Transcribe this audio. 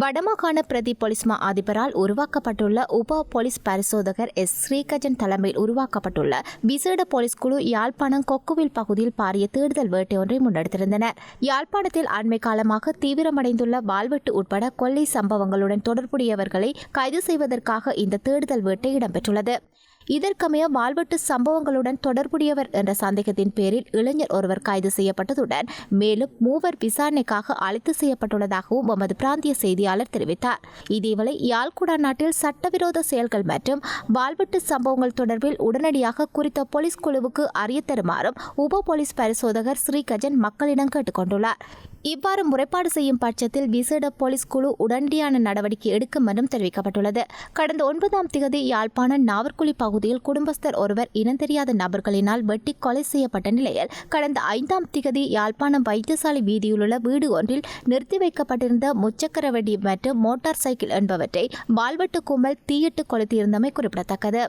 வடமாகாண பிரதி போலீஸ் மா அதிபரால் உருவாக்கப்பட்டுள்ள உப போலீஸ் பரிசோதகர் எஸ். ஸ்ரீகஜன் தலைமையில் உருவாக்கப்பட்டுள்ள விசேட போலீஸ் குழு யாழ்ப்பாணம் கொக்குவில் பகுதியில் பாரிய தேடுதல் வேட்டை ஒன்றை முன்னெடுத்திருந்தனர். யாழ்ப்பாணத்தில் அண்மை காலமாக தீவிரமடைந்துள்ள வாள்வெட்டு உட்பட கொள்ளை சம்பவங்களுடன் தொடர்புடையவர்களை கைது செய்வதற்காக இந்த தேடுதல் வேட்டை இடம்பெற்றுள்ளது. இதற்கமைய வாழ்வெட்டு சம்பவங்களுடன் தொடர்புடையவர் என்ற சந்தேகத்தின் பேரில் இளைஞர் ஒருவர் கைது செய்யப்பட்டதுடன் மேலும் மூவர் விசாரணைக்காக அழைத்து செய்யப்பட்டுள்ளதாகவும் எமது பிராந்திய செய்தியாளர் தெரிவித்தார். இதேவேளை யாழ்குடா நாட்டில் சட்டவிரோத செயல்கள் மற்றும் வாழ்வெட்டு சம்பவங்கள் தொடர்பில் உடனடியாக குறித்த போலீஸ் குழுவுக்கு அறிய தருமாறும் உப போலீஸ் பரிசோதகர் ஸ்ரீகஜன் மக்களிடம் கேட்டுக்கொண்டுள்ளார். இவ்வாறு முறைப்பாடு செய்யும் பட்சத்தில் விசேட போலீஸ் குழு உடனடியான நடவடிக்கை எடுக்கும் என்றும் தெரிவிக்கப்பட்டுள்ளது. கடந்த ஒன்பதாம் திகதி யாழ்ப்பாணம் நாவற்குழி பகுதியில் குடும்பஸ்தர் ஒருவர் இனந்தெரியாத நபர்களினால் வெட்டி கொலை செய்யப்பட்ட நிலையில் கடந்த ஐந்தாம் திகதி யாழ்ப்பாணம் வைத்தியசாலை வீதியிலுள்ள வீடு ஒன்றில் நிறுத்தி வைக்கப்பட்டிருந்த முச்சக்கர வண்டி மற்றும் மோட்டார் சைக்கிள் என்பவற்றை வாள்வெட்டு கும்பல் தீயிட்டு கொளுத்தியிருந்தமை குறிப்பிடத்தக்கது.